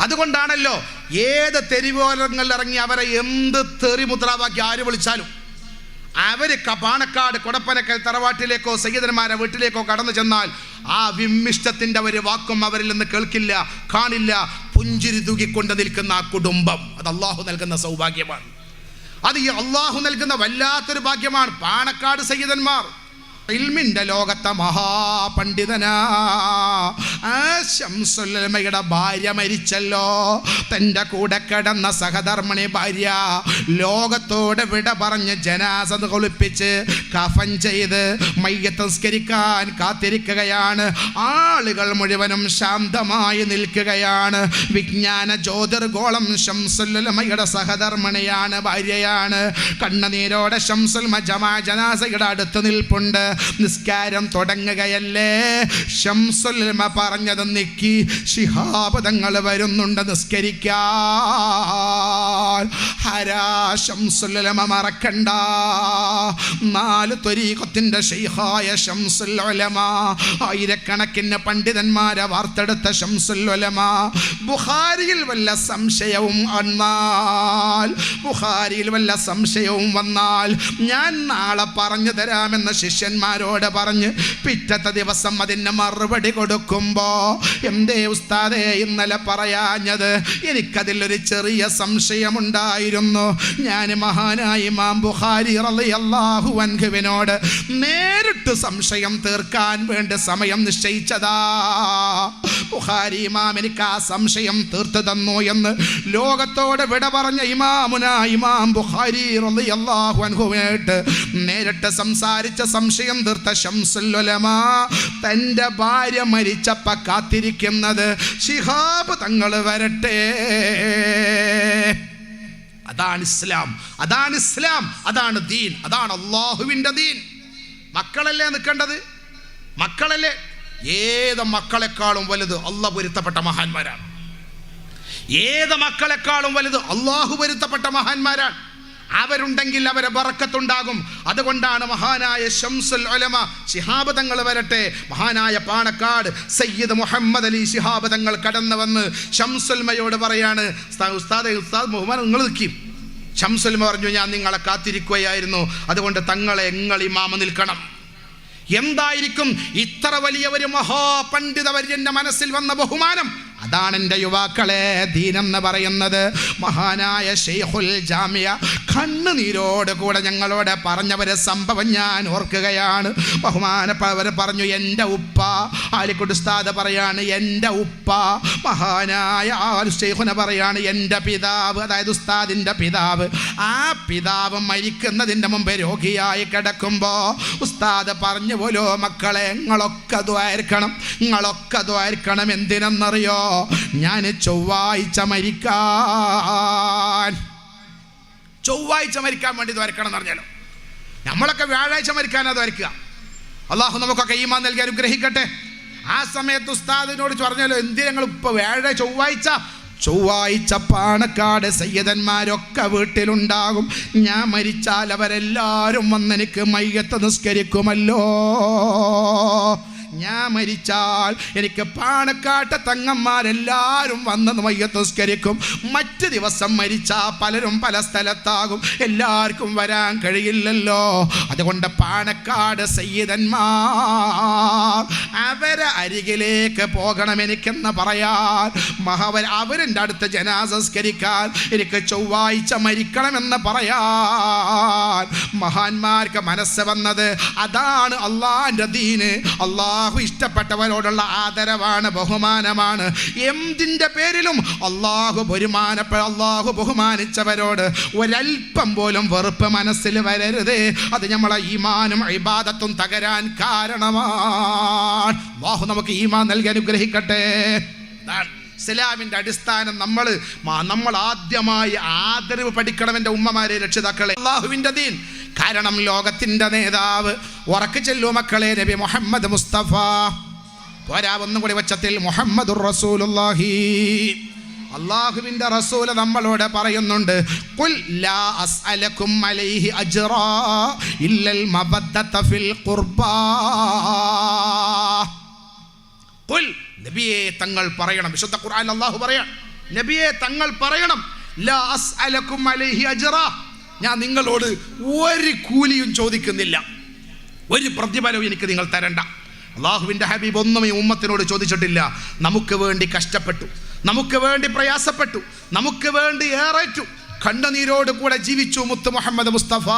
അതുകൊണ്ടാണല്ലോ ഏത് തെരുവോരങ്ങളിൽ ഇറങ്ങി അവരെ എന്ത് തെറി മുദ്രാവാക്കി ആര് വിളിച്ചാലും അവർ പാണക്കാട് കൊടപ്പനക്കൽ തറവാട്ടിലേക്കോ സയ്യിദന്മാരെ വീട്ടിലേക്കോ കടന്നു ചെന്നാൽ ആ വിമ്മിഷ്ടത്തിന്റെ ഒരു വാക്കും അവരിൽ നിന്ന് കേൾക്കില്ല കാണില്ല. പുഞ്ചിരി തൂകിക്കൊണ്ട് നിൽക്കുന്ന ആ കുടുംബം. അത് അള്ളാഹു നൽകുന്ന സൗഭാഗ്യമാണ്. അത് ഈ അള്ളാഹു നൽകുന്ന വല്ലാത്തൊരു ഭാഗ്യമാണ്. പാണക്കാട് സയ്യിദന്മാർ. ഇൽമിന്റെ ലോകത്തെ മഹാപണ്ഡിതനാ. ആ ശംസുല്ലമയുടെ ഭാര്യ മരിച്ചല്ലോ. തന്റെ കൂടെ കിടന്ന സഹധർമ്മിണി ഭാര്യ ലോകത്തോട് വിട പറഞ്ഞ് ജനാസ കൊളിപ്പിച്ച് കഫൻ ചെയ്ത് മയ്യത്ത് സംസ്കരിക്കാൻ കാത്തിരിക്കുകയാണ്. ആളുകൾ മുഴുവനും ശാന്തമായി നിൽക്കുകയാണ്. വിജ്ഞാന ജ്യോതിർഗോളം ശംസുല്ലമയുടെ സഹധർമ്മിണിയാണ് ഭാര്യയാണ്. കണ്ണുനീരോടെ ശംസുൽമ ജമാ ജനാസയുടെ അടുത്ത് നിൽപ്പുണ്ട്. നിസ്കാരം തുടങ്ങുകയല്ലേ? ഷംസുൽമ പറഞ്ഞത് നിക്കി ശിഹാപദങ്ങൾ വരുന്നുണ്ട് നിസ്കരിക്കാൻ. മറക്കണ്ട. നാല് ത്വരീഖത്തിന്റെ ഷെയ്ഹായ ഷംസുൽ ആയിരക്കണക്കിന് പണ്ഡിതന്മാരെ വാർത്തെടുത്ത ഷംസുൽ ഉലമ ബുഖാരിയിൽ വല്ല സംശയവും വന്നാൽ ബുഹാരിയിൽ വല്ല സംശയവും വന്നാൽ ഞാൻ നാളെ പറഞ്ഞു തരാമെന്ന് ശിഷ്യന്മാരോട് പറഞ്ഞ് പിറ്റത്തെ ദിവസം അതിന് മറുപടി കൊടുക്കുമ്പോ എന്തേ ഉസ്താദേ ഇന്നലെ പറയാഞ്ഞത്? എനിക്കതിലൊരു ചെറിയ സംശയമുണ്ടായിരുന്നു. ഞാൻ മഹാനായി മാം ബുഹാരി അള്ളാഹു അൻഹുവിനോട് നേരിട്ട് സംശയം തീർക്കാൻ വേണ്ടി സമയം നിശ്ചയിച്ചതാ. ബുഹാരി ഇമാം എനിക്ക് ആ സംശയം തീർത്തു തന്നു എന്ന് ലോകത്തോട് വിട പറഞ്ഞ ഇമാമുന ഇമാം ബുഹാരി അള്ളാഹു അൻഹുവിനായിട്ട് നേരിട്ട് സംസാരിച്ച സംശയം തീർത്ത ശംസുൽ ഉലമ തന്റെ ഭാര്യ മരിച്ചപ്പ കാത്തിരിക്കുന്നത് ശിഹാബ് തങ്ങൾ വരട്ടെ. അതാണ് ഇസ്ലാം അതാണ് ഇസ്ലാം അതാണ് ദീൻ അതാണ് അള്ളാഹുവിന്റെ ദീൻ. മക്കളല്ലേ നിൽക്കേണ്ടത്? മക്കളല്ലേ? ഏത് മക്കളെക്കാളും വലുത് അള്ള പൊരുത്തപ്പെട്ട മഹാന്മാരാണ്. ഏത് മക്കളെക്കാളും വലുത് അള്ളാഹു പൊരുത്തപ്പെട്ട മഹാന്മാരാണ്. അവരുണ്ടെങ്കിൽ അവരെ ബറക്കത്തുണ്ടാകും അതുകൊണ്ടാണ് മഹാനായ ഷംസുൽ ഒലമ ശിഹാബ് തങ്ങൾ വരട്ടെ. മഹാനായ പാണക്കാട് സയ്യിദ് മുഹമ്മദ് അലി ശിഹാബ് തങ്ങൾ കടന്നു വന്ന് ഷംസുൽമയോട് പറയാണ് ഉസ്താദ് ഉസ്താദ് മുഹമ്മദ് നിങ്ങൾ നിൽക്കും. ഷംസുൽമ പറഞ്ഞു ഞാൻ നിങ്ങളെ കാത്തിരിക്കുകയായിരുന്നു. അതുകൊണ്ട് തങ്ങളെ നിങ്ങൾ ഇമാമ നിൽക്കണം. എന്തായിരിക്കും ഇത്ര വലിയ ഒരു മഹാപണ്ഡിതവര്യന്റെ മനസ്സിൽ വന്ന ബഹുമാനം? അതാണ് എന്റെ യുവാക്കളെ ദീനെന്ന് പറയുന്നത്. മഹാനായ ഷെയ്ഖുൽ ജാമിയ കണ്ണുനീരോട് കൂടെ ഞങ്ങളോട് പറഞ്ഞവരെ സംഭവം ഞാൻ ഓർക്കുകയാണ്. ബഹുമാനപ്പെട്ടവർ പറഞ്ഞു എന്റെ ഉപ്പ ആലിക്കുട്ട് ഉസ്താദ് പറയാണ് എന്റെ ഉപ്പ മഹാനായ ഷെയ്ഖുന പറയാണ് എന്റെ പിതാവ് അതായത് ഉസ്താദിന്റെ പിതാവ്. ആ പിതാവ് മരിക്കുന്നതിന്റെ മുമ്പ് രോഗിയായി കിടക്കുമ്പോൾ ഉസ്താദ് പറഞ്ഞു പോലോ മക്കളെ നിങ്ങളൊക്കെ ദ്വാരിക്കണം നിങ്ങളൊക്കെ ദ്വാരിക്കണം എന്തിനെന്നറിയോ? ഞാൻ ചൊവ്വാഴ്ച മരിക്കാൻ. ചൊവ്വാഴ്ച മരിക്കാൻ വേണ്ടി ദ്വാരിക്കണം എന്ന് പറഞ്ഞാലോ? നമ്മളൊക്കെ വ്യാഴാഴ്ച മരിക്കാനാ വരയ്ക്കുക. അള്ളാഹു നമുക്കൊക്കെ ഈമാൻ നൽകി അനുഗ്രഹിക്കട്ടെ. ആ സമയത്ത് ഉസ്താദിനോട് പറഞ്ഞാലോ എന്തിനാ ഞങ്ങൾ ഇപ്പൊ വ്യാഴാഴ്ച ചൊവ്വാഴ്ച? ചൊവ്വാഴ്ച പാണക്കാട് സയ്യദന്മാരൊക്കെ വീട്ടിലുണ്ടാകും. ഞാൻ മരിച്ചാൽ അവരെല്ലാവരും വന്നെനിക്ക് മയ്യത്ത് നിസ്കരിക്കുമല്ലോ. ഞാൻ മരിച്ചാൽ എനിക്ക് പാണക്കാട്ട തങ്ങന്മാരെല്ലാവരും വന്ന് മയ്യത്ത് നിസ്കരിക്കും മറ്റ് ദിവസം മരിച്ചാൽ പലരും പല സ്ഥലത്താകും. എല്ലാവർക്കും വരാൻ കഴിയില്ലല്ലോ. അതുകൊണ്ട് പാണക്കാട് സയ്യിദന്മാർ അവരെ അരികിലേക്ക് പോകണം എനിക്കെന്ന് പറയാൻ. മഹവർ അവരെന്റെ അടുത്ത് ജനാസംസ്കരിക്കാൻ എനിക്ക് ചൊവ്വാഴ്ച മരിക്കണമെന്ന് പറയാൻ. മഹാന്മാർക്ക് മനസ്സ് വന്നത് അതാണ് അള്ളാന്റെ ദീന്. അള്ളാഹു ഇഷ്ടപ്പെട്ടവരോടുള്ള ആദരവാണ് ബഹുമാനമാണ്. എന്തിന്റെ പേരിലും അള്ളാഹു ബഹുമാനപ്പെ അള്ളാഹു ബഹുമാനിച്ചവരോട് ഒരൽപ്പം പോലും വെറുപ്പ് മനസ്സിൽ വരരുത്. അത് നമ്മളെ ഈമാനും ഇബാദത്തും തകരാൻ കാരണമാണ്. അള്ളാഹു നമുക്ക് ഈമാൻ നൽകി അനുഗ്രഹിക്കട്ടെ. ഇസ്ലാമിന്റെ അടിസ്ഥാനം നമ്മൾ നമ്മൾ ആദ്യമായി ആദരവ് പഠിക്കണം എന്റെ ഉമ്മമാരെ രക്ഷിതാക്കളെ. അള്ളാഹുവിന്റെ ദീൻ കാരണം ലോകത്തിന്റെ നേതാവ് ഉറക്കു ചെല്ലു മക്കളെ നബി മുഹമ്മദ് മുസ്തഫ. പോരാ ഒന്നും കൂടി വച്ചത്തിൽ മുഹമ്മദുർ റസൂലുള്ളാഹി. അള്ളാഹുവിന്റെ റസൂൽ നമ്മളോട് പറയുന്നുണ്ട് ഖുൽ ലാ അസ്അലക്കും അലൈഹി അജ്റ ഇല്ലൽ മബദ്ദത ഫിൽ ഖുർബാ. ഖുൽ നബിയെ തങ്ങൾ പറയണം. വിശുദ്ധ ഖുർആൻ അള്ളാഹു പറയാം നബിയെ തങ്ങൾ പറയണം ലാ അസ്അലക്കും അലൈഹി അജ്റ. ഞാൻ നിങ്ങളോട് ഒരു കൂലിയും ചോദിക്കുന്നില്ല. ഒരു പ്രതിഫലവും എനിക്ക് നിങ്ങൾ തരണ്ട. അള്ളാഹുവിന്റെ ഹബീബ് ഒന്നും ഈ ഉമ്മത്തിനോട് ചോദിച്ചിട്ടില്ല. നമുക്ക് വേണ്ടി കഷ്ടപ്പെട്ടു. നമുക്ക് വേണ്ടി പ്രയാസപ്പെട്ടു. നമുക്ക് വേണ്ടി ഏറേറ്റു. കണ്ണുനീരോട് കൂടെ ജീവിച്ചു മുത്ത് മുഹമ്മദ് മുസ്തഫ.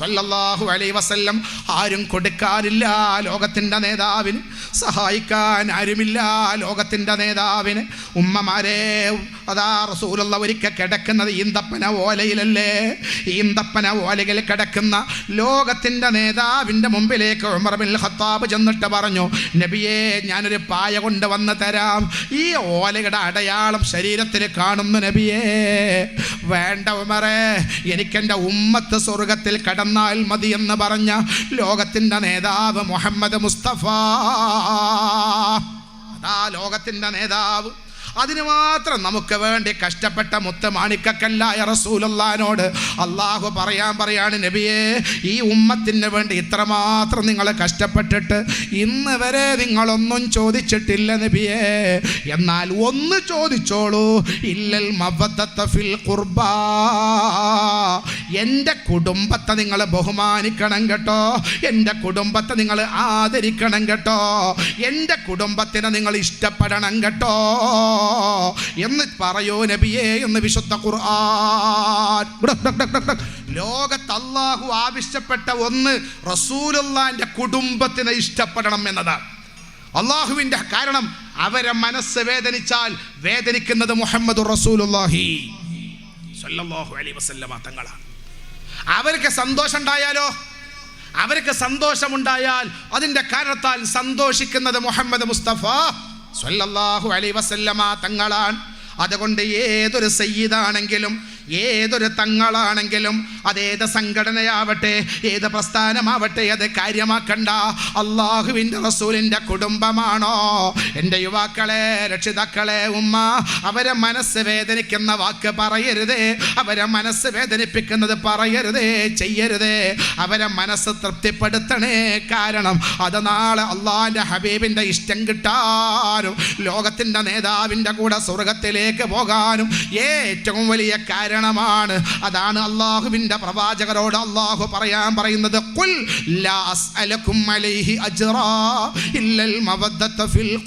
സല്ലല്ലാഹു അലൈ വസല്ലം ആരും കൊടുക്കാനില്ല ലോകത്തിന്റെ നേതാവിന്. സഹായിക്കാൻ ആരുമില്ല ലോകത്തിന്റെ നേതാവിന്. ഉമ്മമാരെ അതാ റസൂലുള്ള ഒരിക്കൽ കിടക്കുന്നത് ഈന്തപ്പന ഓലയിലല്ലേ? ഈന്തപ്പന ഓലയിൽ കിടക്കുന്ന ലോകത്തിന്റെ നേതാവിന്റെ മുമ്പിലേക്ക് ഉമർ ബിൻ ഖത്താബ് ചെന്നിട്ട് പറഞ്ഞു നബിയെ ഞാനൊരു പായ കൊണ്ട് വന്ന് തരാം. ഈ ഓലയുടെ അടയാളം ശരീരത്തിൽ കാണുന്നു നബിയേ. വേണ്ട ഉമറേ എനിക്കെന്റെ ഉമ്മത്ത് സ്വർഗത്തിൽ കടന്നാൽ മതി എന്ന് പറഞ്ഞ ലോകത്തിന്റെ നേതാവ് മുഹമ്മദ് മുസ്തഫ. അതാ ലോകത്തിന്റെ നേതാവ്. അതിന് മാത്രം നമുക്ക് വേണ്ടി കഷ്ടപ്പെട്ട മുത്ത മാണിക്കക്കല്ലായ റസൂലുള്ളാനോട് അള്ളാഹു പറയാൻ പറയാണ് നബിയെ ഈ ഉമ്മത്തിന് വേണ്ടി ഇത്രമാത്രം നിങ്ങൾ കഷ്ടപ്പെട്ടിട്ട് ഇന്ന് വരെ നിങ്ങളൊന്നും ചോദിച്ചിട്ടില്ല നബിയെ. എന്നാൽ ഒന്ന് ചോദിച്ചോളൂ. ഇല്ലൽ മവത്തഫിൽ ഫിൽ ഖുർബാ. എന്റെ കുടുംബത്തെ നിങ്ങൾ ബഹുമാനിക്കണം കേട്ടോ. എന്റെ കുടുംബത്തെ നിങ്ങൾ ആദരിക്കണം കേട്ടോ. എന്റെ കുടുംബത്തിനെ നിങ്ങൾ ഇഷ്ടപ്പെടണം കേട്ടോ. എന്ന് പറയൂ നബിയേ എന്ന് വിശുദ്ധ ഖുർആൻ. ലോകത്ത് ആവശ്യപ്പെട്ട ഒന്ന് റസൂലുള്ളാന്റെ കുടുംബത്തിനെ ഇഷ്ടപ്പെടണം എന്നതാണ്. അള്ളാഹുവിന്റെ കാരണം അവരെ മനസ്സ് വേദനിച്ചാൽ വേദനിക്കുന്നത് മുഹമ്മദ് റസൂലുള്ളാഹി. സല്ലല്ലാഹു അലൈഹി വസല്ലമ തങ്ങളാണ്. അവർക്ക് സന്തോഷം ഉണ്ടായാലോ അവർക്ക് സന്തോഷമുണ്ടായാൽ അതിന്റെ കാരണത്താൽ സന്തോഷിക്കുന്നത് മുഹമ്മദ് മുസ്തഫ സല്ലല്ലാഹു അലൈ വസല്ലമ തങ്ങളാണ്. അതുകൊണ്ട് ഏതൊരു സയ്യിദാണെങ്കിലും ഏതൊരു തങ്ങളാണെങ്കിലും അതേത് സംഘടനയാവട്ടെ ഏത് പ്രസ്ഥാനമാവട്ടെ അത് കാര്യമാക്കണ്ട. അള്ളാഹുവിന്റെ റസൂലിന്റെ കുടുംബമാണോ? എന്റെ യുവാക്കളെ രക്ഷിതാക്കളെ ഉമ്മ അവരെ മനസ്സ് വേദനിക്കുന്ന വാക്ക് പറയരുതേ. അവരെ മനസ്സ് വേദനിപ്പിക്കുന്നത് പറയരുതേ ചെയ്യരുതേ. അവരെ മനസ്സ് തൃപ്തിപ്പെടുത്തണേ. കാരണം അത് നാളെ അള്ളാഹിന്റെ ഹബീബിന്റെ ഇഷ്ടം കിട്ടാനും ലോകത്തിന്റെ നേതാവിന്റെ കൂടെ സ്വർഗത്തിലേക്ക് പോകാനും ഏറ്റവും വലിയ കാരണമാണ്. അതാണ് അള്ളാഹുവിന്റെ പ്രവാചകരോട് അള്ളാഹു പറയാൻ പറയുന്നത്. "ഖുൽ ലാ അലൈഹി അജ്റ ഇല്ലൽ ഫിൽ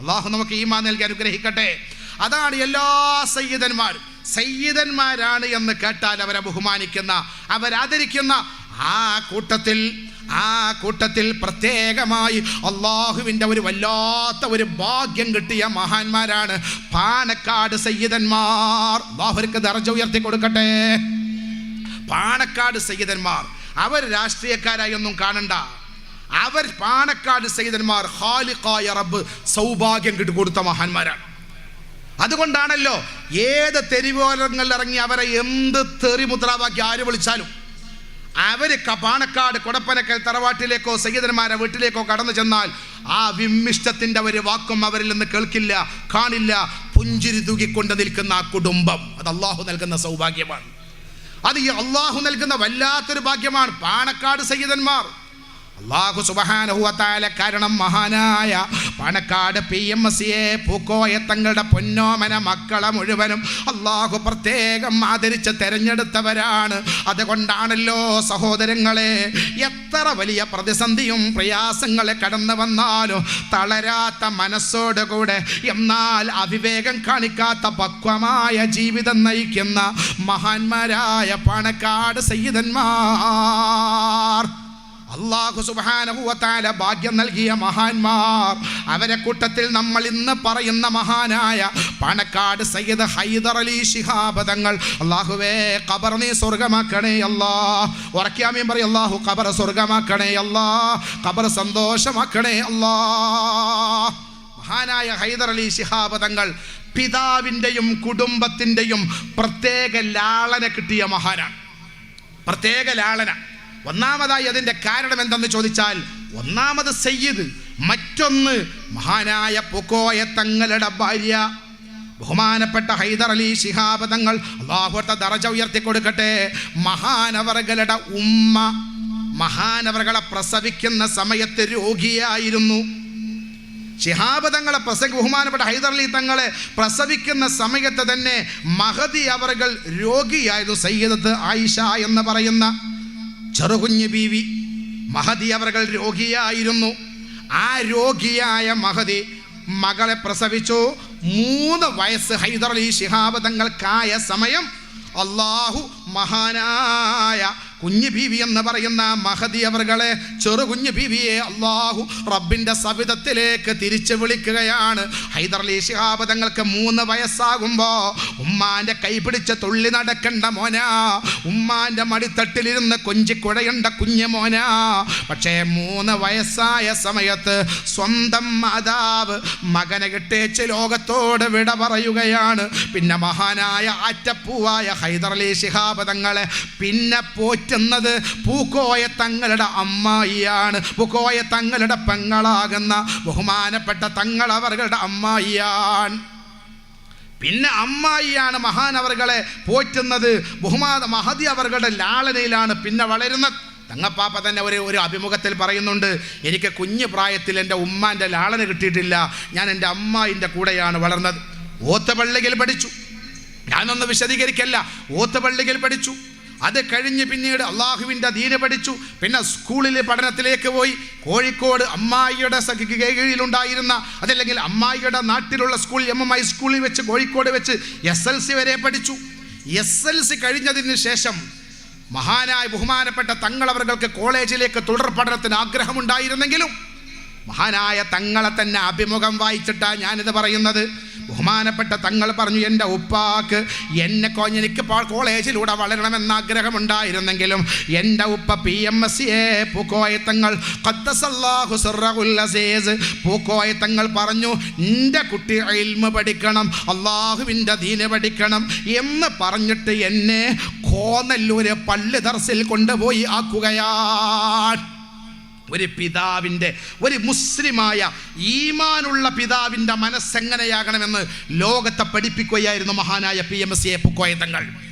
അള്ളാഹു നമുക്ക് ഈമാൻ നൽകി അനുഗ്രഹിക്കട്ടെ. അതാണ് എല്ലാ സയ്യിദന്മാരും. സയ്യിദന്മാരാണ് എന്ന് കേട്ടാൽ അവരെ ബഹുമാനിക്കുന്ന അവരാദരിക്കുന്ന ആ കൂട്ടത്തിൽ ആ കൂട്ടത്തിൽ പ്രത്യേകമായി അള്ളാഹുവിന്റെ ഒരു വല്ലാത്ത ഒരു ഭാഗ്യം കിട്ടിയ മഹാന്മാരാണ് പാണക്കാട് സയ്യിദന്മാർ. അള്ളാഹുർക്ക് ദർജ ഉയർത്തി കൊടുക്കട്ടെ. പാണക്കാട് സയ്യിദന്മാർ. അവർ രാഷ്ട്രീയക്കാരായി ഒന്നും കാണണ്ട. അവർ പാണക്കാട് സയ്യിദന്മാർ ഖാലിഖായ റബ്ബ് സൗഭാഗ്യം കിട്ടിക്കൊടുത്ത മഹാന്മാരാണ്. അതുകൊണ്ടാണല്ലോ ഏത് തെരുവോരങ്ങളിൽ ഇറങ്ങി അവരെ എന്ത് തെറി മുദ്രാവാക്കി ആര് വിളിച്ചാലും അവർ പാണക്കാട് കൊടപ്പനക്കൽ തറവാട്ടിലേക്കോ സയ്യിദന്മാരെ വീട്ടിലേക്കോ കടന്നു ചെന്നാൽ ആ വിമ്മിഷ്ടത്തിന്റെ ഒരു വാക്കും അവരിൽ നിന്ന് കേൾക്കില്ല കാണില്ല. പുഞ്ചിരി തൂകിക്കൊണ്ട് നിൽക്കുന്ന ആ കുടുംബം. അത് അള്ളാഹു നൽകുന്ന സൗഭാഗ്യമാണ്. അത് ഈ അള്ളാഹു നൽകുന്ന വല്ലാത്തൊരു ഭാഗ്യമാണ്. പാണക്കാട് സയ്യിദന്മാർ. അള്ളാഹു സുബഹാനുഹുവത്താല കാരണം മഹാനായ Panakkad P M S A Pookoya തങ്ങളുടെ പൊന്നോമന മക്കളെ മുഴുവനും അള്ളാഹു പ്രത്യേകം ആദരിച്ച് തെരഞ്ഞെടുത്തവരാണ്. അതുകൊണ്ടാണല്ലോ സഹോദരങ്ങളെ എത്ര വലിയ പ്രതിസന്ധിയും പ്രയാസങ്ങളെ കടന്നു വന്നാലും തളരാത്ത മനസ്സോടുകൂടെ എന്നാൽ അവിവേകം കാണിക്കാത്ത പക്വമായ ജീവിതം നയിക്കുന്ന മഹാന്മാരായ പണക്കാട് സയ്യിദന്മാർ. അള്ളാഹു സുബാനഹുവത്താല ഭാഗ്യം നൽകിയ മഹാന്മാർ. അവരെ കൂട്ടത്തിൽ നമ്മൾ ഇന്ന് പറയുന്ന മഹാനായ പാണക്കാട് സയ്യിദ് ഹൈദർ അലി ശിഹാബ് തങ്ങൾ. അള്ളാഹുവേ ഖബർ നീ സ്വർഗമാക്കണേ അല്ലാ. ഉറക്കിയാമീൻ പറയും അള്ളാഹു ഖബർ സ്വർഗമാക്കണേ അല്ലാ. ഖബർ സന്തോഷമാക്കണേ അല്ലാ. മഹാനായ ഹൈദർ അലി ശിഹാബ് തങ്ങൾ പിതാവിന്റെയും കുടുംബത്തിന്റെയും പ്രത്യേക ലാളന കിട്ടിയ മഹാനാണ്. പ്രത്യേക ലാളന. ഒന്നാമതായി അതിന്റെ കാരണം എന്തെന്ന് ചോദിച്ചാൽ ഒന്നാമത് സയ്യിദ് മറ്റൊന്ന് മഹാനായ പൊക്കോയ തങ്ങളുടെ ഭാര്യ. ബഹുമാനപ്പെട്ട ഹൈദർ അലി ശിഹാബ് തങ്ങൾ അള്ളാഹുത്തെ ദറജ ഉയർത്തി കൊടുക്കട്ടെ. മഹാനവറുകളുടെ ഉമ്മ മഹാനവറുകളെ പ്രസവിക്കുന്ന സമയത്ത് രോഗിയായിരുന്നു. ഷിഹാബ് തങ്ങളെ പ്രസംഗ ബഹുമാനപ്പെട്ട ഹൈദർ അലി തങ്ങളെ പ്രസവിക്കുന്ന സമയത്ത് തന്നെ മഹദി അവറുകൾ രോഗിയായിരുന്നു സയ്യിദത്ത് ആയിഷ എന്ന് പറയുന്ന. ചെറുകുഞ്ഞ് ബീവി മഹതി അവർകൾ രോഗിയായിരുന്നു. ആ രോഗിയായ മഹതി മകളെ പ്രസവിച്ചു. മൂന്ന് വയസ്സ് ഹൈദർ അലി ശിഹാബ് തങ്ങൾക്കായ സമയം അള്ളാഹു മഹാനായ കുഞ്ഞു ബീവി എന്ന് പറയുന്ന മഹദി അവർകളെ ചെറു കുഞ്ഞു ബീവിയെ അള്ളാഹു റബ്ബിന്റെ സവിധത്തിലേക്ക് തിരിച്ചു വിളിക്കുകയാണ്. ഹൈദർലി ശിഹാബ് തങ്ങൾക്ക് മൂന്ന് വയസ്സാകുമ്പോൾ ഉമ്മാന്റെ കൈ പിടിച്ച് തുള്ളി നടക്കണ്ട മോന. ഉമ്മാന്റെ മടിത്തട്ടിലിരുന്ന് കൊഞ്ചി കുഴയണ്ട കുഞ്ഞു മോന. പക്ഷേ മൂന്ന് വയസ്സായ സമയത്ത് സ്വന്തം മാതാവ് മകനെ കിട്ടേച്ച് ലോകത്തോട് വിട പറയുകയാണ്. പിന്നെ മഹാനായ ആറ്റപ്പൂവായ ഹൈദർ അലി ശിഹാബ് തങ്ങളെ പിന്നെ പോറ്റുന്നത് പൂക്കോയ തങ്ങളുടെ അമ്മായിയാണ്. പൂക്കോയ തങ്ങളുടെ പെങ്ങളാകുന്ന ബഹുമാനപ്പെട്ട തങ്ങൾ അവരുടെ അമ്മായിയാണ്. പിന്നെ അമ്മായിയാണ് മഹാനവറുകളെ പോറ്റുന്നത്. ബഹുമാന മഹതി അവരുടെ ലാളനയിലാണ് പിന്നെ വളരുന്നത്. തങ്ങപ്പാപ്പ തന്നെ ഒരു ഒരു അഭിമുഖത്തിൽ പറയുന്നുണ്ട് എനിക്ക് കുഞ്ഞു പ്രായത്തിൽ എന്റെ ഉമ്മാന്റെ ലാളന കിട്ടിയിട്ടില്ല. ഞാൻ എന്റെ അമ്മായിന്റെ കൂടെയാണ് വളർന്നത്. ഓത്തപള്ളിയിൽ പഠിച്ചു. ഞാനൊന്ന് വിശദീകരിക്കല്ല. ഓത്തപള്ളിയിൽ പഠിച്ചു. അത് കഴിഞ്ഞ് പിന്നീട് അള്ളാഹുവിന്റെ ദീന പഠിച്ചു. പിന്നെ സ്കൂളിൽ പഠനത്തിലേക്ക് പോയി. കോഴിക്കോട് അമ്മായിയുടെ കീഴിലുണ്ടായിരുന്ന അതല്ലെങ്കിൽ അമ്മായിയുടെ നാട്ടിലുള്ള സ്കൂൾ എം എം ഐ സ്കൂളിൽ വെച്ച് കോഴിക്കോട് വെച്ച് എസ് എൽ സി വരെ പഠിച്ചു. എസ് എൽ സി കഴിഞ്ഞതിന് ശേഷം മഹാനായ ബഹുമാനപ്പെട്ട തങ്ങളവർക്ക് കോളേജിലേക്ക് തുടർ പഠനത്തിന് ആഗ്രഹമുണ്ടായിരുന്നെങ്കിലും മഹാനായ തങ്ങളെ തന്നെ അഭിമുഖം വായിച്ചിട്ടാണ് ഞാനിത് പറയുന്നത്. ബഹുമാനപ്പെട്ട തങ്ങൾ പറഞ്ഞു എന്റെ ഉപ്പാക്ക് എന്നെ കോഞ്ഞെനിക്ക് കോളേജിലൂടെ വളരണമെന്ന് ആഗ്രഹമുണ്ടായിരുന്നെങ്കിലും എന്റെ ഉപ്പ പി എം എസ് എ പൂക്കോയത്തങ്ങൾ പൂക്കോയത്തങ്ങൾ പറഞ്ഞു എന്റെ കുട്ടി ഇൽമ പഠിക്കണം അള്ളാഹുവിന്റെ ദീന പഠിക്കണം എന്ന് പറഞ്ഞിട്ട് എന്നെ കോന്നല്ലൂര് പള്ളി ദർസിൽ കൊണ്ടുപോയി ആക്കുകയാണ്. ഒരു പിതാവിന്റെ ഒരു മുസ്ലിമായ ഈമാനുള്ള പിതാവിന്റെ മനസ്സെങ്ങനെയാകണമെന്ന് ലോകത്തെ പഠിപ്പിക്കുകയായിരുന്നു മഹാനായ പി എം എസ് എ പുക്കോയതങ്ങൾ.